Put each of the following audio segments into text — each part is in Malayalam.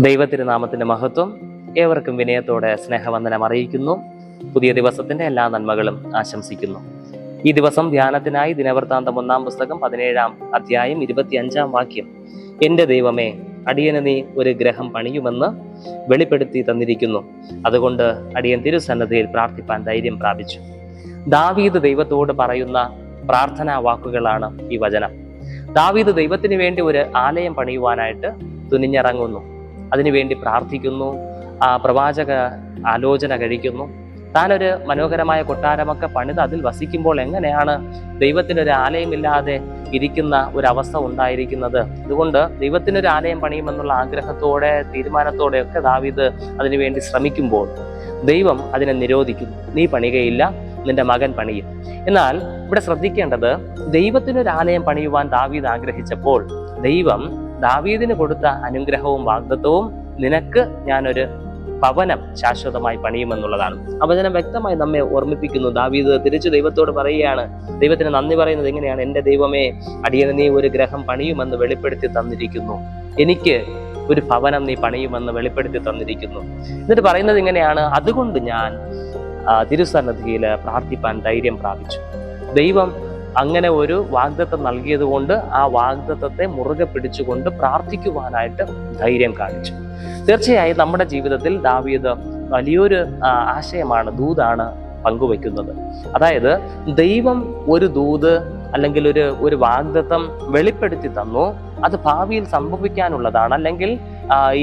ദൈവത്തിരുനാമത്തിന്റെ മഹത്വം ഏവർക്കും വിനയത്തോടെ സ്നേഹവന്ദനം അറിയിക്കുന്നു. പുതിയ ദിവസത്തിന്റെ എല്ലാ നന്മകളും ആശംസിക്കുന്നു. ഈ ദിവസം ധ്യാനത്തിനായി ദിനവൃത്താന്തം ഒന്നാം പുസ്തകം പതിനേഴാം അധ്യായം ഇരുപത്തിയഞ്ചാം വാക്യം. എന്റെ ദൈവമേ അടിയന് നീ ഒരു ഗ്രഹം പണിയുമെന്ന് വെളിപ്പെടുത്തി തന്നിരിക്കുന്നു. അതുകൊണ്ട് അടിയൻ തിരുസന്നദ്ധയിൽ പ്രാർത്ഥിപ്പാൻ ധൈര്യം പ്രാപിച്ചു. ദാവീദ് ദൈവത്തോട് പറയുന്ന പ്രാർത്ഥനാ വാക്കുകളാണ് ഈ വചനം. ദാവീദ് ദൈവത്തിന് വേണ്ടി ഒരു ആലയം പണിയുവാനായിട്ട് തുനിഞ്ഞിറങ്ങുന്നു. അതിനുവേണ്ടി പ്രാർത്ഥിക്കുന്നു ആ പ്രവാചക ആലോചന കഴിക്കുന്നു. താനൊരു മനോഹരമായ കൊട്ടാരമൊക്കെ പണിത് അതിൽ വസിക്കുമ്പോൾ എങ്ങനെയാണ് ദൈവത്തിനൊരു ആലയമില്ലാതെ ഇരിക്കുന്ന ഒരവസ്ഥ ഉണ്ടായിരിക്കുന്നത്? അതുകൊണ്ട് ദൈവത്തിനൊരു ആലയം പണിയുമെന്നുള്ള ആഗ്രഹത്തോടെ തീരുമാനത്തോടെ ഒക്കെ ദാവീദ് അതിനുവേണ്ടി ശ്രമിക്കുമ്പോൾ ദൈവം അതിനെ നിരോധിക്കുന്നു നീ പണികയില്ല നിന്റെ മകൻ പണിയും. എന്നാൽ ഇവിടെ ശ്രദ്ധിക്കേണ്ടത് ദൈവത്തിനൊരു ആലയം പണിയുവാൻ ദാവീദ് ആഗ്രഹിച്ചപ്പോൾ ദൈവം ദാവീദിന് കൊടുത്ത അനുഗ്രഹവും വാഗ്ദത്വവും നിനക്ക് ഞാനൊരു ഭവനം ശാശ്വതമായി പണിയുമെന്നുള്ളതാണ്. ഞാൻ വ്യക്തമായി നമ്മെ ഓർമ്മിപ്പിക്കുന്നു. ദാവീദ് തിരിച്ചു ദൈവത്തോട് പറയുകയാണ് ദൈവത്തിന് നന്ദി പറയുന്നത് എങ്ങനെയാണ്? എന്റെ ദൈവമേ അടിയന് നീ ഒരു ഗ്രഹം പണിയുമെന്ന് വെളിപ്പെടുത്തി തന്നിരിക്കുന്നു. എനിക്ക് ഒരു ഭവനം നീ പണിയുമെന്ന് വെളിപ്പെടുത്തി തന്നിരിക്കുന്നു. എന്നിട്ട് പറയുന്നത് ഇങ്ങനെയാണ് അതുകൊണ്ട് ഞാൻ തിരുസന്നദ്ധിയിൽ പ്രാർത്ഥിപ്പാൻ ധൈര്യം പ്രാപിച്ചു. ദൈവം അങ്ങനെ ഒരു വാഗ്ദത്തം നൽകിയത് കൊണ്ട് ആ വാഗ്ദത്തത്തെ മുറുകെ പിടിച്ചുകൊണ്ട് പ്രാർത്ഥിക്കുവാനായിട്ട് ധൈര്യം കാണിച്ചു. തീർച്ചയായും നമ്മുടെ ജീവിതത്തിൽ ദാവീദ് വലിയൊരു ആശയമാണ് ദൂതാണ് പങ്കുവെക്കുന്നത് അതായത് ദൈവം ഒരു ദൂത് അല്ലെങ്കിൽ ഒരു ഒരു വാഗ്ദത്തം വെളിപ്പെടുത്തി തന്നു. അത് ഭാവിയിൽ സംഭവിക്കാനുള്ളതാണ്. അല്ലെങ്കിൽ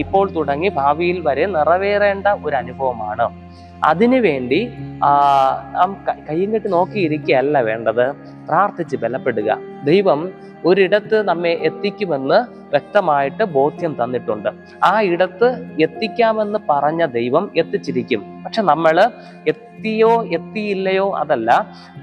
ഇപ്പോൾ തുടങ്ങി ഭാവിയിൽ വരെ നിറവേറേണ്ട ഒരു അനുഭവമാണ്. അതിനുവേണ്ടി നാം കെട്ടി നോക്കിയിരിക്കുകയല്ല വേണ്ടത്. പ്രാർത്ഥിച്ച് ബലപ്പെടുക. ദൈവം ഒരിടത്ത് നമ്മെ എത്തിക്കുമെന്ന് വ്യക്തമായിട്ട് ബോധ്യം തന്നിട്ടുണ്ട്. ആ ഇടത്ത് എത്തിക്കാമെന്ന് പറഞ്ഞ ദൈവം എത്തിച്ചിരിക്കും. പക്ഷെ നമ്മൾ എത്തിയോ എത്തിയില്ലയോ അതല്ല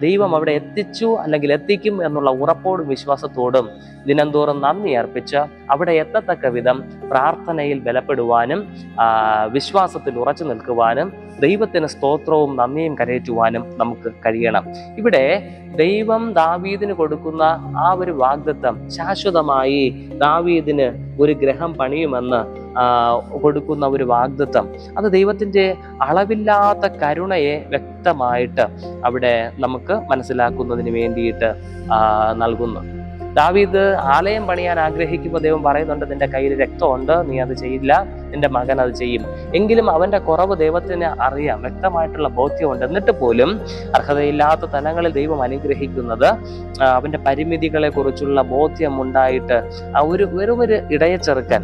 ദൈവം അവിടെ എത്തിച്ചു അല്ലെങ്കിൽ എത്തിക്കും എന്നുള്ള ഉറപ്പോടും വിശ്വാസത്തോടും ദിനംതോറും നന്ദി അർപ്പിച്ച് അവിടെ എത്തത്തക്ക വിധം പ്രാർത്ഥനയിൽ ബലപ്പെടുവാനും വിശ്വാസത്തിൽ ഉറച്ചു നിൽക്കുവാനും ദൈവത്തിന് സ്തോത്രവും നന്ദിയും കരയറ്റുവാനും നമുക്ക് കഴിയണം. ഇവിടെ ദൈവം ദാവീദിന് കൊടുക്കുന്ന ആ ഒരു വാഗ്ദത്തം ശാശ്വതമായി ദാവീദിന് ഒരു ഗ്രഹം പണിയുമെന്ന് കൊടുക്കുന്ന ഒരു വാഗ്ദത്തം. അത് ദൈവത്തിന്റെ അളവില്ലാത്ത കരുണയെ വ്യക്തമായിട്ട് അവിടെ നമുക്ക് മനസ്സിലാക്കുന്നതിന് വേണ്ടിയിട്ട് നൽകുന്നു. ദാവീദ് ആലയം പണിയാൻ ആഗ്രഹിക്കുമ്പോൾ ദൈവം പറയുന്നുണ്ട് നിന്റെ കയ്യിൽ രക്തമുണ്ട് നീ അത് ചെയ്യില്ല നിന്റെ മകൻ അത് ചെയ്യും. എങ്കിലും അവന്റെ കുറവ് ദൈവത്തിന് അറിയാം വ്യക്തമായിട്ടുള്ള ബോധ്യമുണ്ട്. എന്നിട്ട് പോലും അർഹതയില്ലാത്ത തലങ്ങളിൽ ദൈവം അനുഗ്രഹിക്കുന്നത് അവന്റെ പരിമിതികളെ കുറിച്ചുള്ള ബോധ്യം ഉണ്ടായിട്ട് ആ ഒരു വെറും ഒരു ഇടയച്ചെറുക്കൻ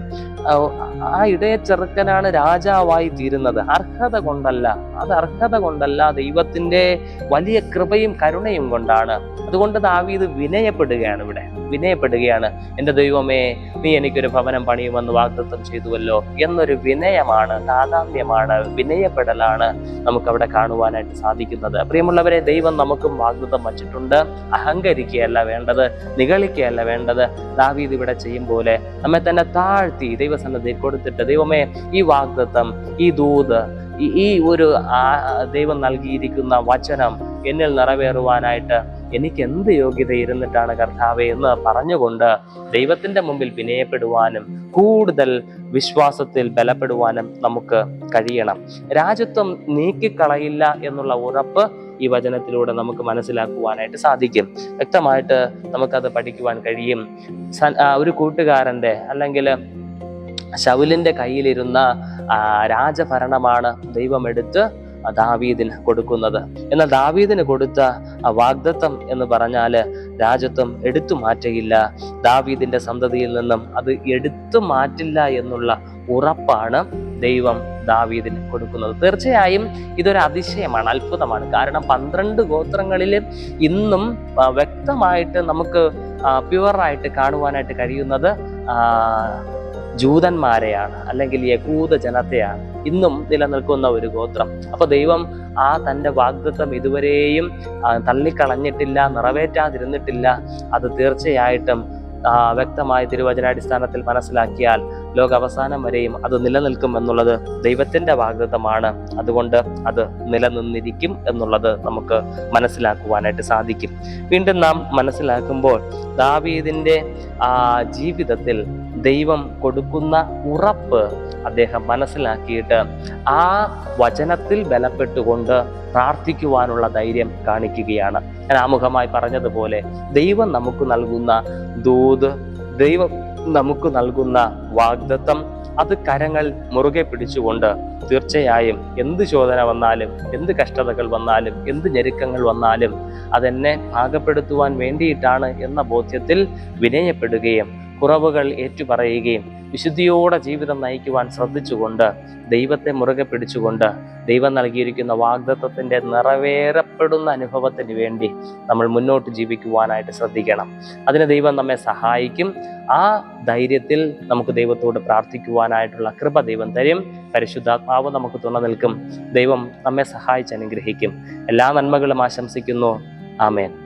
ആ ഇടയച്ചെറുക്കനാണ് രാജാവായി തീരുന്നത്. അർഹത കൊണ്ടല്ല അത് അർഹത കൊണ്ടല്ല ദൈവത്തിന്റെ വലിയ കൃപയും കരുണയും കൊണ്ടാണ്. അതുകൊണ്ട് ദാവീദ് വിനയപ്പെടുകയാണ് ഇവിടെ. വിനയപ്പെടുകയാണ്. എന്റെ ദൈവമേ നീ എനിക്കൊരു ഭവനം പണിയുമെന്ന് വാഗ്ദത്വം ചെയ്തുവല്ലോ എന്നൊരു വിനയമാണ് താതാമ്യമാണ് വിനയപ്പെടലാണ് നമുക്ക് അവിടെ കാണുവാനായിട്ട് സാധിക്കുന്നത്. പ്രിയമുള്ളവരെ ദൈവം നമുക്കും വാഗ്ദത്തം വച്ചിട്ടുണ്ട്. അഹങ്കരിക്കുകയല്ല വേണ്ടത് നിഗളിക്കുകയല്ല വേണ്ടത്. ദാവീദ് ഇവിടെ ചെയ്യും പോലെ നമ്മെ തന്നെ താഴ്ത്തി ദൈവസന്നദ്ധി കൊടുത്തിട്ട് ദൈവമേ ഈ വാഗ്ദത്തം ഈ ദൂത് ഈ ഒരു ദൈവം നൽകിയിരിക്കുന്ന വചനം എന്നിൽ നിറവേറുവാനായിട്ട് എനിക്ക് എന്ത് യോഗ്യത ഇരുന്നിട്ടാണ് കർത്താവെ എന്ന് പറഞ്ഞുകൊണ്ട് ദൈവത്തിന്റെ മുമ്പിൽ വിനയപ്പെടുവാനും കൂടുതൽ വിശ്വാസത്തിൽ ബലപ്പെടുവാനും നമുക്ക് കഴിയണം. രാജ്യത്വം നീക്കിക്കളയില്ല എന്നുള്ള ഉറപ്പ് ഈ വചനത്തിലൂടെ നമുക്ക് മനസ്സിലാക്കുവാനായിട്ട് സാധിക്കും. വ്യക്തമായിട്ട് നമുക്കത് പഠിക്കുവാൻ കഴിയും. ഒരു കൂട്ടുകാരന്റെ അല്ലെങ്കിൽ ശൗലിന്റെ കയ്യിലിരുന്ന രാജഭരണമാണ് ദൈവമെടുത്ത് ദാവീദിന് കൊടുക്കുന്നത്. എന്നാൽ ദാവീദിന് കൊടുത്ത ആ വാഗ്ദത്തം എന്ന് പറഞ്ഞാൽ രാജ്യത്വം എടുത്തു മാറ്റയില്ല ദാവീദിന്റെ സന്തതിയിൽ നിന്നും അത് എടുത്തു മാറ്റില്ല എന്നുള്ള ഉറപ്പാണ് ദൈവം ദാവീദിന് കൊടുക്കുന്നത്. തീർച്ചയായും ഇതൊരു അതിശയമാണ് അത്ഭുതമാണ്. കാരണം പന്ത്രണ്ട് ഗോത്രങ്ങളിൽ ഇന്നും വ്യക്തമായിട്ട് നമുക്ക് പ്യുവറായിട്ട് കാണുവാനായിട്ട് കഴിയുന്നത് ജൂതന്മാരെയാണ് അല്ലെങ്കിൽ യകൂത ജനത്തെയാണ് ഇന്നും നിലനിൽക്കുന്ന ഒരു ഗോത്രം. അപ്പൊ ദൈവം ആ തന്റെ വാഗ്ദത്വം ഇതുവരെയും തള്ളിക്കളഞ്ഞിട്ടില്ല നിറവേറ്റാതിരുന്നിട്ടില്ല. അത് തീർച്ചയായിട്ടും വ്യക്തമായി തിരുവചനാടിസ്ഥാനത്തിൽ മനസ്സിലാക്കിയാൽ ലോക അവസാനം വരെയും അത് നിലനിൽക്കും എന്നുള്ളത് ദൈവത്തിന്റെ വാഗ്ദത്തമാണ്. അതുകൊണ്ട് അത് നിലനിന്നിരിക്കും എന്നുള്ളത് നമുക്ക് മനസ്സിലാക്കുവാനായിട്ട് സാധിക്കും. വീണ്ടും നാം മനസ്സിലാക്കുമ്പോൾ ദാവീദിന്റെ ആ ജീവിതത്തിൽ ദൈവം കൊടുക്കുന്ന ഉറപ്പ് അദ്ദേഹം മനസ്സിലാക്കിയിട്ട് ആ വചനത്തിൽ ബലപ്പെട്ടുകൊണ്ട് പ്രാർത്ഥിക്കുവാനുള്ള ധൈര്യം കാണിക്കുകയാണ്. ഞാൻ ആമുഖമായി പറഞ്ഞതുപോലെ ദൈവം നമുക്ക് നൽകുന്ന ദൂത് ദൈവം നമുക്ക് നൽകുന്ന വാഗ്ദത്തം അത് കരങ്ങൾ മുറുകെ പിടിച്ചുകൊണ്ട് തീർച്ചയായും എന്ത് ചോദന വന്നാലും എന്ത് കഷ്ടതകൾ വന്നാലും എന്ത് ഞെരുക്കങ്ങൾ വന്നാലും അതെന്നെ പാകപ്പെടുത്തുവാൻ വേണ്ടിയിട്ടാണ് എന്ന ബോധ്യത്തിൽ വിനയപ്പെടുകയും കുറവുകൾ ഏറ്റുപറയുകയും വിശുദ്ധിയോടെ ജീവിതം നയിക്കുവാൻ ശ്രദ്ധിച്ചുകൊണ്ട് ദൈവത്തെ മുറുകെ പിടിച്ചുകൊണ്ട് ദൈവം നൽകിയിരിക്കുന്ന വാഗ്ദത്വത്തിന്റെ നിറവേറപ്പെടുന്ന അനുഭവത്തിന് വേണ്ടി നമ്മൾ മുന്നോട്ട് ജീവിക്കുവാനായിട്ട് ശ്രദ്ധിക്കണം. അതിന് ദൈവം നമ്മെ സഹായിക്കും. ആ ധൈര്യത്തിൽ നമുക്ക് ദൈവത്തോട് പ്രാർത്ഥിക്കുവാനായിട്ടുള്ള കൃപ ദൈവം തരും. പരിശുദ്ധാത്മാവ് നമുക്ക് തുണ നിൽക്കും. ദൈവം നമ്മെ സഹായിച്ച് അനുഗ്രഹിക്കും. എല്ലാ നന്മകളും ആശംസിക്കുന്നു. ആമേൻ.